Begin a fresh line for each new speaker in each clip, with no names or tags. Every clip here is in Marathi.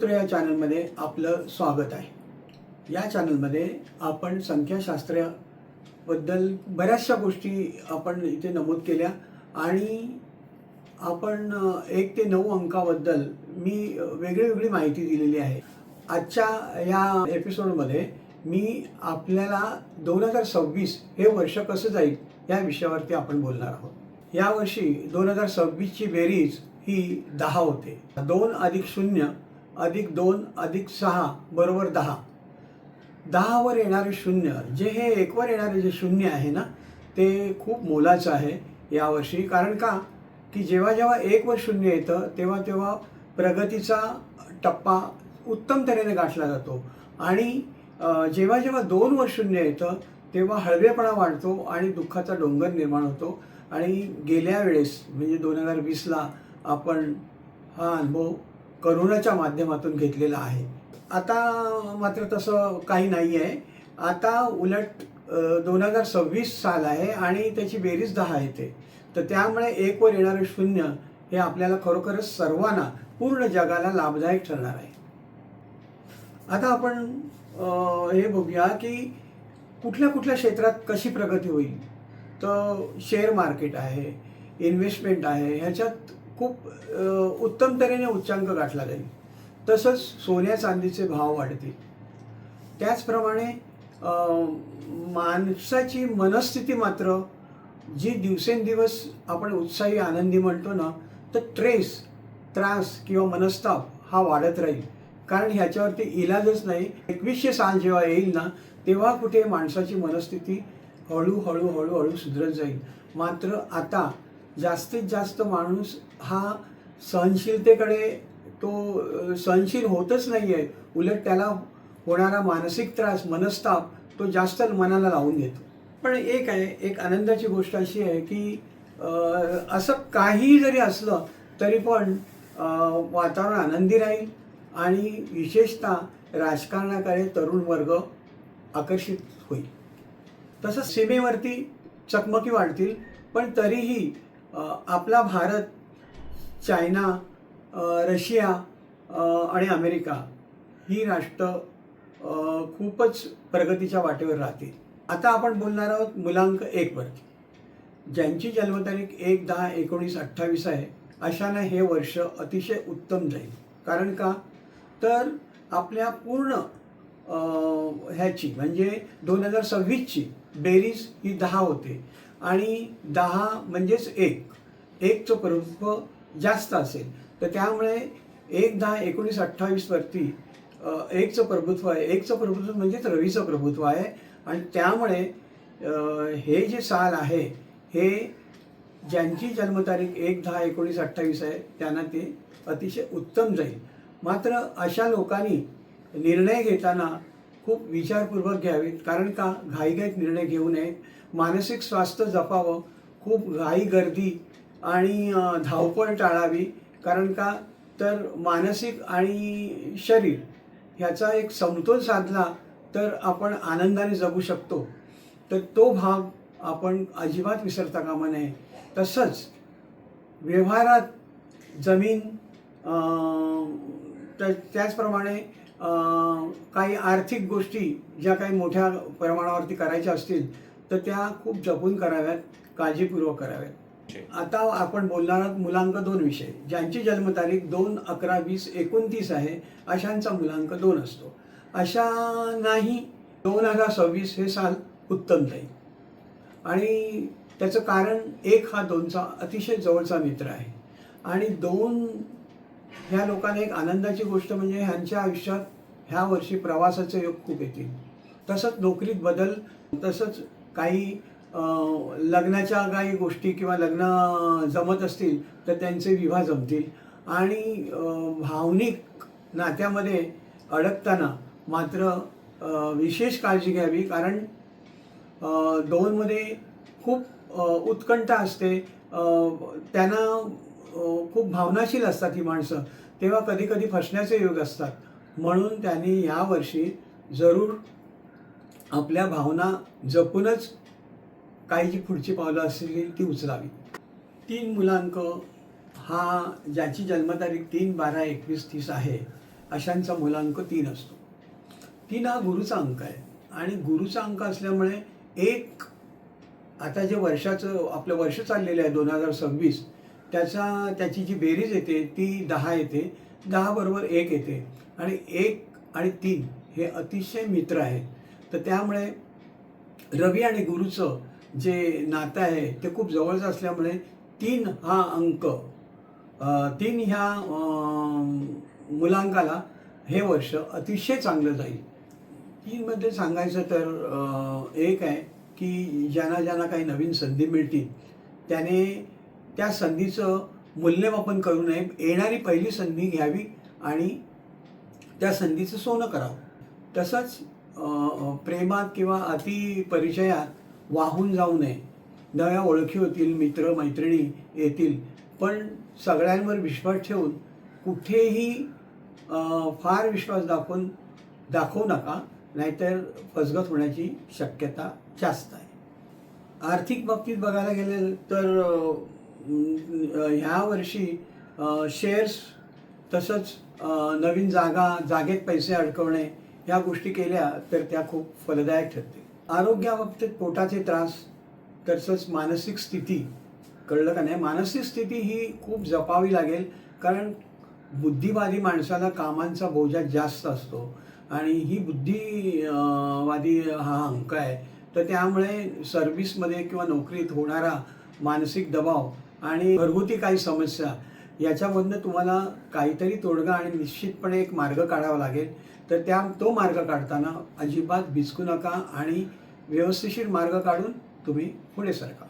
सूत्र या चॅनलमध्ये आपलं स्वागत आहे. या चॅनलमध्ये आपण संख्याशास्त्राबद्दल बऱ्याचशा गोष्टी आपण इथे नमूद केल्या आणि आपण एक ते नऊ अंकाबद्दल मी वेगळी वेगळी माहिती दिलेली आहे. आजच्या या एपिसोडमध्ये मी आपल्याला दोन हजार सव्वीस हे वर्ष कसं जाईल या विषयावरती आपण बोलणार आहोत. यावर्षी दोन हजार सव्वीसची बेरीज ही दहा होते. दोन अधिक शून्य अधिक दोन अधिक सहा बरोबर दहा. दहावर येणारे शून्य जे हे एकवर येणारे जे शून्य आहे ना ते खूप मोलाचं आहे यावर्षी. कारण का? की जेव्हा जेव्हा एकवर शून्य येतं तेव्हा तेव्हा प्रगतीचा टप्पा उत्तम तऱ्हेने गाठला जातो. आणि जेव्हा जेव्हा दोन वर शून्य येतं तेव्हा हळवेपणा वाढतो आणि दुःखाचा डोंगर निर्माण होतो. आणि गेल्या वेळेस म्हणजे दोन हजार वीसला आपण हा अनुभव करोनाच्या माध्यमातून घेतलेला आहे. आता मात्र तसं काही नाही आहे. आता उलट दोन हजार सव्वीस साल आहे आणि त्याची बेरीज दहा येते. तर त्यामुळे एकवर येणारे शून्य हे आपल्याला खरोखरच सर्वांना पूर्ण जगाला लाभदायक ठरणार आहे. आता आपण हे बघूया की कुठल्या कुठल्या क्षेत्रात कशी प्रगती होईल. तर शेअर मार्केट आहे इन्व्हेस्टमेंट आहे ह्याच्यात खूप उत्तम तऱ्हेने उच्चांक गाठला जाईल. तसंच सोन्या चांदीचे भाव वाढतील. त्याचप्रमाणे माणसाची मनस्थिती मात्र जी दिवसेंदिवस आपण उत्साही आनंदी म्हणतो ना तर ट्रेस त्रास किंवा मनस्ताप हा वाढत राहील. कारण ह्याच्यावरती इलाजच नाही. एकवीसशे साल जेव्हा येईल ना तेव्हा कुठे माणसाची मनस्थिती हळूहळू हळूहळू सुधरत जाईल. मात्र आता जास्तीत जास्त माणूस हा सहनशीलतेकडे तो सहनशील होतच नाही आहे उलट त्याला होणारा मानसिक त्रास मनस्ताप तो जास्त मनाला लावून घेतो. पण एक आहे एक आनंदाची गोष्ट अशी आहे की असं काही जरी असलं तरी पण वातावरण आनंदी राहील आणि विशेषतः राजकारणाकडे तरुण वर्ग आकर्षित होईल. तसंच सीमेवरती चकमकी वाढतील पण तरीही आपला भारत चायना रशिया आणि अमेरिका ही राष्ट्र खूपच प्रगतीच्या वाटेवर राहतील. आता आपण बोलणार आहोत मुलांक एकवरती ज्यांची जन्मतारीख एक दहा एकोणीस अठ्ठावीस आहे अशानं हे वर्ष अतिशय उत्तम जाईल. कारण का? तर आपल्या पूर्ण ह्याची म्हणजे दोन हजार सव्वीसची बेरीज ही दहा होते. आणि दहा म्हणजेच एक. एकचं प्रभुत्व जास्त असेल. तर त्यामुळे एक दहा एकोणीस अठ्ठावीसवरती एकचं प्रभुत्व आहे. एकचं प्रभुत्व म्हणजेच रवीचं प्रभुत्व आहे. आणि त्यामुळे हे जे साल आहे हे ज्यांची जन्मतारीख एक दहा एकोणीस अठ्ठावीस आहे त्यांना ते अतिशय उत्तम जाईल. मात्र अशा लोकांनी निर्णय घेताना खूप विचारपूर्वक घ्यावेत. कारण का? घाईघाईत निर्णय घेऊ नयेत. मानसिक स्वास्थ्य जपावं खूप घाई गर्दी आणि धावपळ टाळावी कारण का? तर मानसिक आणि शरीर ह्याचा एक समतोल साधला तर आपण आनंदाने जगू शकतो. तर तो भाग आपण अजिबात विसरता कामा नये. तसंच व्यवहारात जमीन तर त्याचप्रमाणे काही आर्थिक गोष्टी ज्या काही मोठ्या प्रमाणावरती करायच्या असतील तर त्या खूप जपून कराव्यात काळजीपूर्वक कराव्यात. आता आपण बोलणार आहोत मुलांक दोन विषय. ज्यांची जन्मतारीख दोन अकरा वीस एकोणतीस आहे अशांचा मुलांक दोन असतो. अशांनाही दोन हजार सव्वीस हे साल उत्तम जाईल. आणि त्याचं कारण एक हा दोनचा अतिशय जवळचा मित्र आहे. आणि दोन ह्या लोकांना एक आनंदाची गोष्ट म्हणजे ह्यांच्या आयुष्यात ह्या वर्षी प्रवासाचे योग खूप येतील. तसंच नोकरीत बदल तसंच काही लग्नाच्या काही गोष्टी किंवा लग्न जमत असतील तर त्यांचे विवाह जमतील. आणि भावनिक नात्यामध्ये अडकताना मात्र विशेष काळजी घ्यावी. कारण दोनमध्ये खूप उत्कंठा असते. त्यांना खूप भावनाशील असतात ही माणसं. तेव्हा कधी कधी फसण्याचे योग असतात. म्हणून त्यांनी यावर्षी जरूर आपल्या भावना जपूनच काही जी पुढची पावलं असतील ती उचलावी. तीन मुलांक हा ज्याची जन्मतारीख तीन बारा एकवीस तीस आहे अशांचा मुलांक तीन असतो. तीन हा गुरुचा अंक आहे. आणि गुरुचा अंक असल्यामुळे एक आता जे वर्षाचं आपलं वर्ष चाललेलं आहे दोन हजार सव्वीस त्याचा त्याची जी बेरीज येते ती दहा येते. दहा बरोबर एक येते. आणि एक आणि तीन हे अतिशय मित्र आहेत. तर त्यामुळे रवी आणि गुरुचं जे नातं आहे ते खूप जवळचं असल्यामुळे तीन हा अंक तीन ह्या मुलांकाला हे वर्ष अतिशय चांगलं जाईल. तीनमध्ये सांगायचं तर एक आहे की ज्यांना ज्यांना काही नवीन संधी मिळतील त्याने त्या संधीचं मूल्यमापन करू नये. येणारी पहिली संधी घ्यावी आणि त्या संधीचं सोनं करावं. तसंच प्रेमात किंवा अति परिचयात वाहून जाऊ नये. नव्या ओळखी होतील मित्र मैत्रिणी येतील पण सगळ्यांवर विश्वास ठेवून कुठेही फार विश्वास दाखवून दाखवू नका नाहीतर फसगत होण्याची शक्यता जास्त आहे. आर्थिक बाबतीत बघायला गेले तर ह्या वर्षी शेअर्स तसंच नवीन जागा जागेत पैसे अडकवणे ह्या गोष्टी केल्या तर त्या खूप फलदायक ठरतील. आरोग्याबाबतीत पोटाचे त्रास तसंच मानसिक स्थिती कळलं का नाही? मानसिक स्थिती ही खूप जपावी लागेल कारण बुद्धिवादी माणसाला कामांचा बोजा जास्त असतो आणि ही बुद्धिवादी हा अंक आहे. तर त्यामुळे सर्व्हिसमध्ये किंवा नोकरीत होणारा मानसिक दबाव आणि घरगुती काही समस्या याच्यामधनं तुम्हाला काहीतरी तोडगा आणि निश्चितपणे एक मार्ग काढावा लागेल. तर त्या तो मार्ग काढताना अजिबात भिजकू नका आणि व्यवस्थिशीर मार्ग काढून तुम्ही पुढे सरका.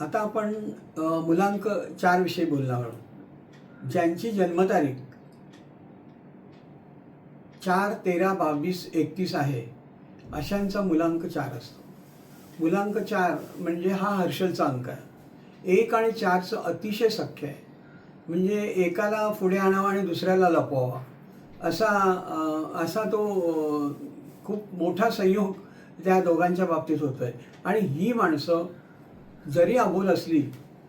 आता आपण मुलांक चार विषयी बोलणार आहोत. ज्यांची जन्मतारीख चार तेरा बावीस एकतीस आहे अशांचा मुलांक चार असतो. मुलांक चार म्हणजे हा हर्षलचा अंक आहे. एक आणि चारचं अतिशय सख्य आहे. म्हणजे एकाला पुढे आणावा आणि दुसऱ्याला लपवावा. असा असा तो खूप मोठा संयोग त्या दोघांच्या बाबतीत होतो आहे आणि ही माणसं जरी अबोल असली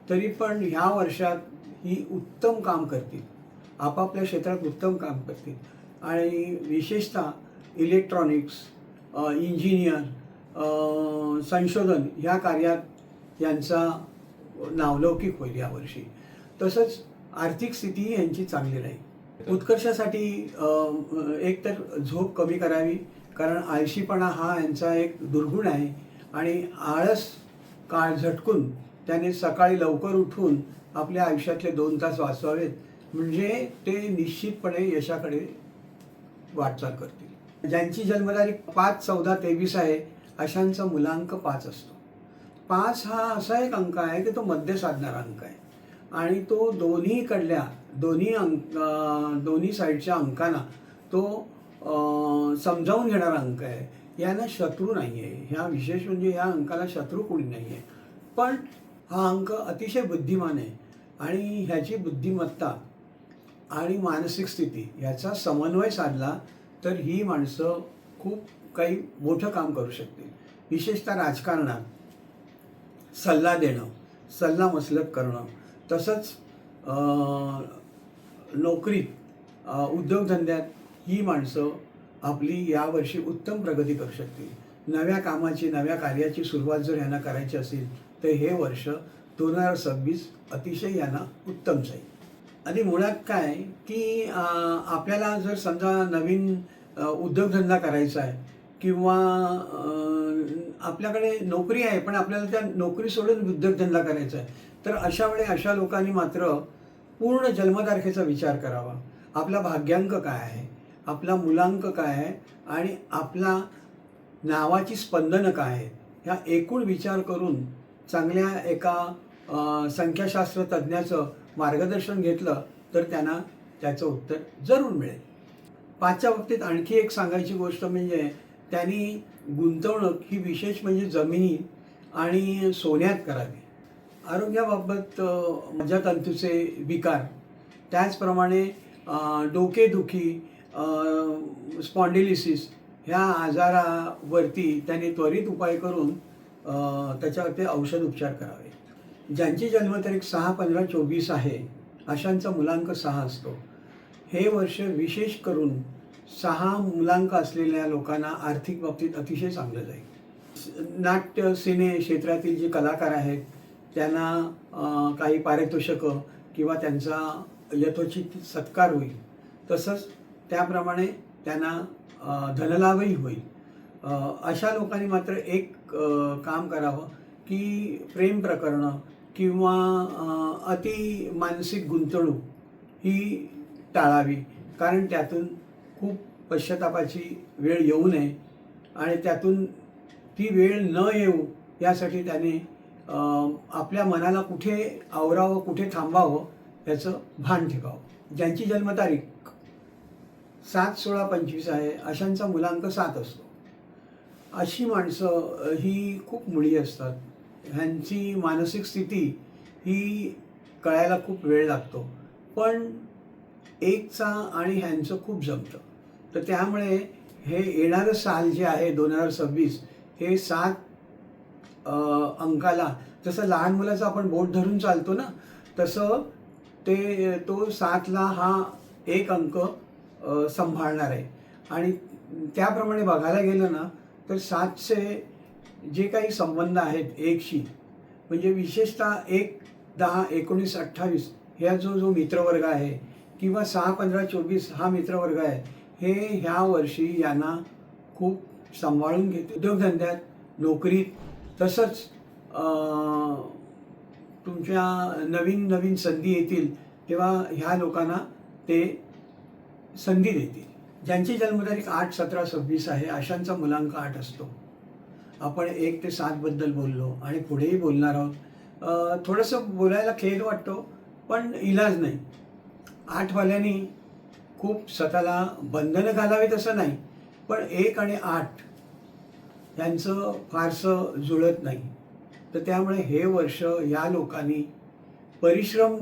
तरी पण ह्या वर्षात ही उत्तम काम करतील. आपापल्या क्षेत्रात उत्तम काम करतील. आणि विशेषतः इलेक्ट्रॉनिक्स इंजिनियर संशोधन ह्या कार्यात यांचा नावलौकिक होईल यावर्षी तसंच आर्थिक स्थितीही यांची चांगली राहील. उत्कर्षासाठी एक तर झोप कमी करावी कारण आळशीपणा हा यांचा एक दुर्गुण आहे. आणि आळस काळ झटकून त्याने सकाळी लवकर उठून आपल्या आयुष्यातले दोन तास वाचवावेत. म्हणजे ते निश्चितपणे यशाकडे वाटचाल करतील. ज्यांची जन्मतारीख पाच चौदा तेवीस आहे अशांचा मुलांक पाच असतो. पाच हा असा एक अंक आहे की तो मध्य साधणारा अंक आहे. आणि तो दोन्हीकडल्या दोन्ही अंक दोन्ही साईडच्या अंकांना तो समजावून घेणारा अंक आहे. यांना शत्रू नाही आहे ह्या विशेष म्हणजे ह्या अंकाला शत्रू कोणी नाही आहे पण हा अंक अतिशय बुद्धिमान आहे. आणि ह्याची बुद्धिमत्ता आणि मानसिक स्थिती याचा समन्वय साधला तर ही माणसं खूप काही मोठं काम करू शकतील. विशेषतः राजकारणात सल्ला देणं सल्ला मसलत करणं. तसंच नोकरीत उद्योगधंद्यात ही माणसं आपली यावर्षी उत्तम प्रगती करू शकतील. नव्या कामाची नव्या कार्याची सुरुवात जर यांना करायची असेल तर हे वर्ष दोन हजार सव्वीस अतिशय यांना उत्तम जाईल. आणि मुळात काय की आपल्याला जर समजा नवीन उद्योगधंदा करायचा आहे किंवा आपल्याकडे नोकरी आहे पण आपल्याला त्या नोकरी सोडून उद्योगधंदा करायचा आहे तर अशा वेळी अशा लोकांनी मात्र पूर्ण जन्मतारखेचा विचार करावा. आपला भाग्यांक काय आहे? आपला मुलांक काय आहे? आणि आपला नावाची स्पंदनं काय आहेत? ह्या एकूण विचार करून चांगल्या एका संख्याशास्त्र तज्ज्ञाचं मार्गदर्शन घेतलं तर त्यांना त्याचं उत्तर जरूर मिळेल. पाचच्या बाबतीत आणखी एक सांगायची गोष्ट म्हणजे त्यांनी गुंतवणूक ही विशेष म्हणजे जमिनी आणि सोन्यात करावी. आरोग्याबाबत मज्जातंतूचे विकार. त्याचप्रमाणे डोकेदुखी स्पॉन्डिलिसिस ह्या आजारावरती त्यांनी त्वरित उपाय करून त्याच्यावरती औषध उपचार करावे. ज्यांची जन्मतारीख सहा पंधरा चोवीस आहे अशांचा मुलांक सहा असतो. हे वर्ष विशेष करून सहा मुलांक असलेल्या लोकांना आर्थिक बाबतीत अतिशय चांगलं जाईल. नाट्य सिने क्षेत्रातील जे कलाकार आहेत त्यांना काही पारितोषिकं किंवा त्यांचा यथोचित सत्कार होईल. तसंच त्याप्रमाणे त्यांना धनलाभही होईल. अशा लोकांनी मात्र एक काम करावं की प्रेम प्रकरणं किंवा अति मानसिक गुंतवणूक ही टाळावी. कारण त्यातून खूप पश्चातापाची वेळ येऊ नये आणि त्यातून ती वेळ न येऊ यासाठी त्याने आपल्या मनाला कुठे आवरावं कुठे थांबावं याचं भान ठेवावं. ज्यांची जन्मतारीख सात सोळा पंचवीस आहे अशांचा मुलांक सात असतो. अशी माणसं ही खूप मुळी असतात. ह्यांची मानसिक स्थिती ही कळायला खूप वेळ लागतो. पण एकचा आणि ह्यांचं खूप जमतं. तर त्यामुळे हे येणारं साल जे आहे दोन हजार सव्वीस हे सात अंकाला. जसं लहान मुलाचं आपण बोट धरून चालतो ना तसं ते तो सातला हा एक अंक सांभाळणार आहे. आणि त्याप्रमाणे बघायला गेलं ना तर सातचे जे काही संबंध आहेत एकशी म्हणजे विशेषतः एक दहा एकोणीस अठ्ठावीस ह्या जो जो मित्रवर्ग आहे किंवा सहा पंधरा चोवीस हा मित्रवर्ग आहे हे ह्या वर्षी यांना खूप सांभाळून घेते. उद्योगधंद्यात नोकरीत तसंच तुमच्या नवीन नवीन संधी येतील तेव्हा ह्या लोकांना ते संधी देतील. ज्यांची जन्मतारीख आठ सतरा सव्वीस आहे अशांचा मुलांक आठ असतो. आपण एक ते सातबद्दल बोललो आणि पुढेही बोलणार आहोत. थोडंसं बोलायला खेद वाटतो पण इलाज नाही. आठवाल्यांनी खूप स्वतःला बंधनं घालावीत असं नाही. पण एक आणि आठ यांचं फारसं जुळत नाही. तर त्यामुळे हे वर्ष या लोकांनी परिश्रम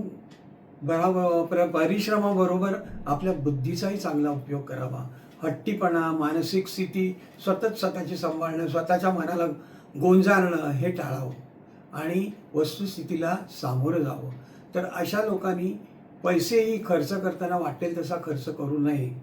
बराबर प्र- परिश्रमाबरोबर आपल्या बुद्धीचाही चांगला उपयोग करावा. हट्टीपणा मानसिक स्थिती स्वतःच स्वतःची सांभाळणं स्वतःच्या मनाला गोंजारणं हे टाळावं आणि वस्तुस्थितीला सामोरं जावं. तर अशा लोकांनी पैसेही खर्च करताना वाटेल तसा खर्च करू नये.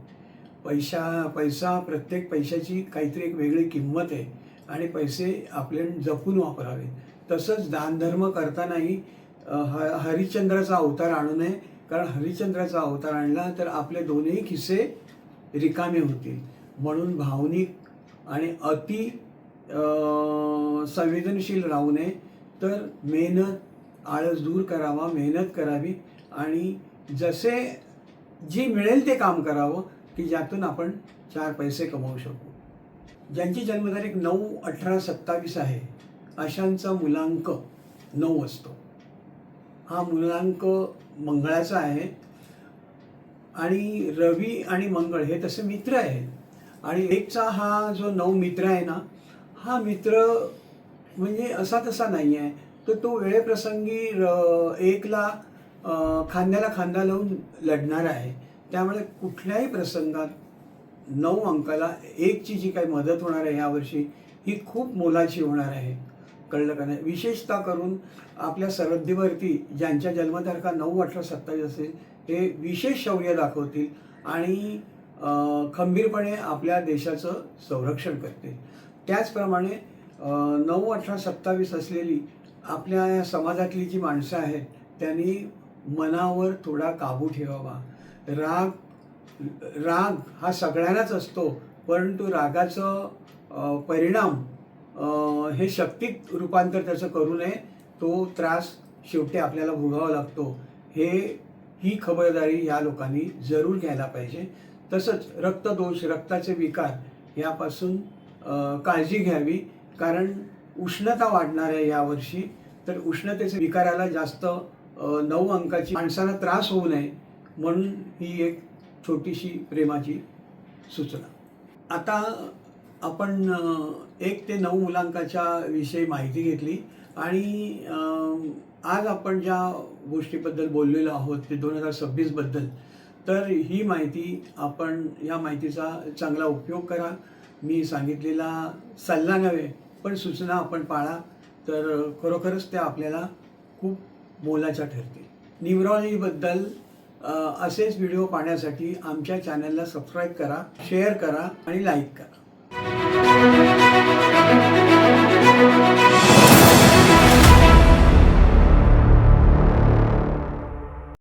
पैसा पैसा प्रत्येक पैशाची काहीतरी एक वेगळी किंमत आहे. आणि पैसे आपले जपून वापरावे. तसंच दानधर्म करतानाही ह हरिश्चंद्राचा अवतार आणू नये. कारण हरिश्चंद्राचा अवतार आणला तर आपले दोन्ही खिसे रिकामे होतील. म्हणून भावनिक आणि अति संवेदनशील राहू नये. तर मेहनत आळस दूर करावा मेहनत करावी. आणि जसे जे मिळेल ते काम करावं की ज्यातून आपण चार पैसे कमावू शकू. ज्यांची जन्मतारीख नऊ अठरा सत्तावीस आहे अशांचा मुलांक नऊ असतो. हा मुलांक मंगळाचा आहे आणि रवी आणि मंगळ हे तसे मित्र आहेत. आणि एकचा हा जो नऊ मित्र आहे ना हा मित्र म्हणजे असा तसा नाही आहे. तर तो वेळेप्रसंगी र- एकला खांद्याला खांदा लावून लढणार आहे. त्यामुळे कुठल्याही प्रसंगात नऊ अंकाला एकची जी काही मदत होणार आहे यावर्षी ही खूप मोलाची होणार आहे. कळलं का नाही? विशेषतः करून आपल्या सरहद्दीवरती ज्यांच्या जन्मतारखा नऊ अठरा सत्तावीस असेल ते विशेष शौर्य दाखवतील आणि खंबीरपणे आपल्या देशाचं संरक्षण करतील. त्याचप्रमाणे नऊ अठरा सत्तावीस असलेली आपल्या या समाजातली जी माणसं आहेत त्यांनी मनावर थोडा काबू ठेवावा. राग राग हा सगळ्यांनाच असतो परंतु रागाचं परिणाम हे शक्तीत रूपांतर त्याचं करू नये तो त्रास शेवटी आपल्याला भोगावा लागतो. हे ही खबरदारी या लोकांनी जरूर घ्यायला पाहिजे. तसंच रक्तदोष रक्ताचे विकार यापासून काळजी घ्यावी कारण उष्णता वाढणार आहे यावर्षी तर उष्णतेच्या विकाराला जास्त नऊ अंकाची माणसाला त्रास होऊ नये म्हणून ही एक छोटीशी प्रेमाची सूचना. आता आपण एक ते नऊ मुलांकाच्या विषयी माहिती घेतली आणि आज आपण ज्या गोष्टीबद्दल बोललेलो आहोत ते दोन हजार सव्वीसबद्दल तर ही माहिती आपण या माहितीचा चांगला उपयोग करा. मी सांगितलेला सल्ला नव्हे पण सूचना आपण पाळा. तर खरोखरच त्या आपल्याला खूप मोलाच्या ठरतील. न्यूमरॉलॉजीबद्दल असेच व्हिडिओ पाहण्यासाठी आमच्या चॅनलला सबस्क्राईब करा शेअर करा आणि लाईक करा.